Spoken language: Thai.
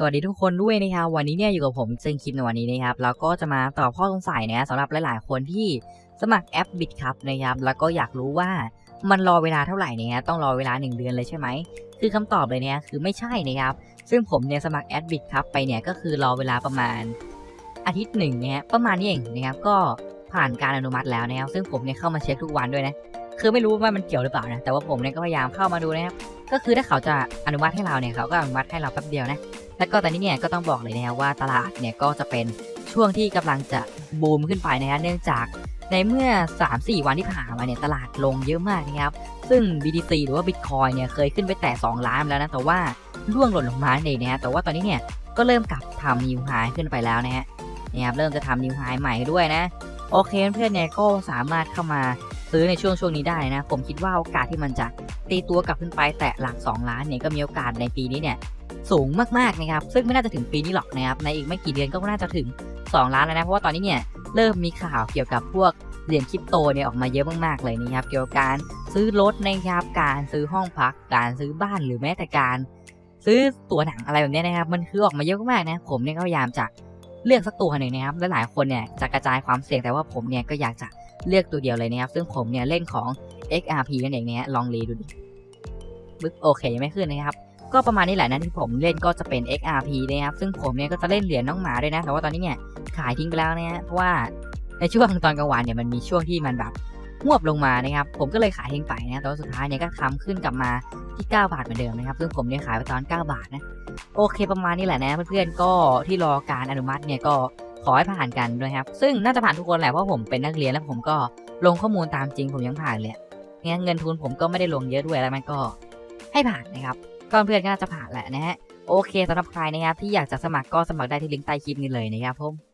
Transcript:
สวัสดีทุกคนด้วยนะครับวันนี้เนี่ยอยู่กับผมเซนคลิปในวันนี้นะครับแล้วก็จะมาตอบข้อสงสัยนะสำหรับหลาย ๆ คนที่สมัครแอปบิตครับนะครับแล้วก็อยากรู้ว่ามันรอเวลาเท่าไหร่เนี่ยต้องรอเวลา 1 เดือนเลยใช่ไหมคือคำตอบเลยเนี่ยคือไม่ใช่นะครับซึ่งผมเนี่ยสมัครแอปบิตครับไปเนี่ยก็คือรอเวลาประมาณอาทิตย์หนึ่งเนี่ยประมาณนี้เองนะครับก็ผ่านการอนุมัติแล้วนะครับซึ่งผมเนี่ยเข้ามาเช็คทุกวันด้วยนะคือไม่รู้ว่ามันเกี่ยวหรือเปล่านะแต่ว่าผมเนี่ยก็พยายามเข้ามาดูนะครับ ก็คือถ้าเขาจะอนุมัติให้เราเนี่ยเขาก็อนุมัติให้เราแป๊บเดียวนะแล้วก็ตอนนี้เนี่ยก็ต้องบอกเลยนะครับว่าตลาดเนี่ยก็จะเป็นช่วงที่กำลังจะบูมขึ้นไปนะฮะเนื่องจากในเมื่อ 3-4 วันที่ผ่านมาเนี่ยตลาดลงเยอะมากนะครับ ซึ่ง BTC หรือว่า Bitcoin เนี่ยเคยขึ้นไปแต่ 2 ล้านแล้วนะ แต่ว่าร่วงหล่นลงมาเองนะฮะ แต่ว่าตอนนี้เนี่ยก็เริ่มกลับทำนิวไฮขึ้นไปแล้วนะฮะนะครับเริ่มจะทำนิวไฮใหม่ด้วยนะ โอเคเพื่อนๆเนี่ยก็สามารถเข้ามา ซื้อในช่วงช่วงนี้ได้นะ ผมคิดว่าโอกาสที่มันจะตีตัวกลับขึ้นไปแตะหลัก 2 ล้านเนี่ยก็มีโอกาสในปีนี้เนี่ยสูงมากๆนะครับ ซึ่งไม่น่าจะถึงปีนี้หรอกนะครับ ในอีกไม่กี่เดือนก็น่าจะถึง 2 ล้านแล้วนะ เพราะว่าตอนนี้เนี่ยเริ่มมีข่าวเกี่ยวกับพวกเหรียญคริปโตเนี่ยออกมาเยอะมากๆเลยนะครับ เกี่ยวกับการซื้อรถนะครับ การซื้อห้องพัก การซื้อบ้านหรือแม้แต่การ ซื้อตั๋วหนังอะไรแบบนี้นะครับ มันคือออกมาเยอะมากนะ ผมเนี่ยก็พยายามจะเลือกสักตัวหนึ่งนะครับ และหลายคนเนี่ยจะกระจายความเสี่ยงแต่ว่าผมเนี่ยก็อยากจะ เลือกตัวเดียวเลยนะครับ ซึ่งผมเนี่ยเล่นของ XRP นั่นเองเนี่ยลองรีดูดิบึ๊บโอเคยังไม่ขึ้นนะครับ ก็ประมาณนี้แหละนะที่ผมเล่นก็จะเป็น XRP นะครับ ซึ่งผมเนี่ยก็จะเล่นเหรียญน้องหมาด้วยนะ แต่ว่าตอนนี้เนี่ยขายทิ้งไปแล้วนะฮะ เพราะว่าในช่วงตอนกลางวันเนี่ยมันมีช่วงที่มันแบบหวบลงมานะครับ ผมก็เลยขายทิ้งไปนะแต่ว่าสุดท้ายเนี่ยก็ทำขึ้นกลับมาที่ 9 บาทเหมือนเดิมนะครับ ซึ่งผมเนี่ยขายไปตอน 9 บาทนะ โอเคประมาณนี้แหละนะเพื่อนๆ ก็ที่รอการอนุมัติเนี่ยก็ อให้ผ่านกันด้วยครับ ซึ่งน่าจะผ่านทุกคนแหละเพราะผมเป็นนักเรียนแล้วผมก็ลงข้อมูลตามจริงผมยังผ่านเลยงั้นเงินทุนผมก็ไม่ได้ลงเยอะด้วยแล้วมันก็ให้ผ่านนะครับก็เพื่อนก็น่าจะผ่านแหละนะฮะโอเคสำหรับใครนะครับที่อยากจะสมัครก็สมัครได้ที่ลิงก์ใต้คลิปนี้เลยนะครับผม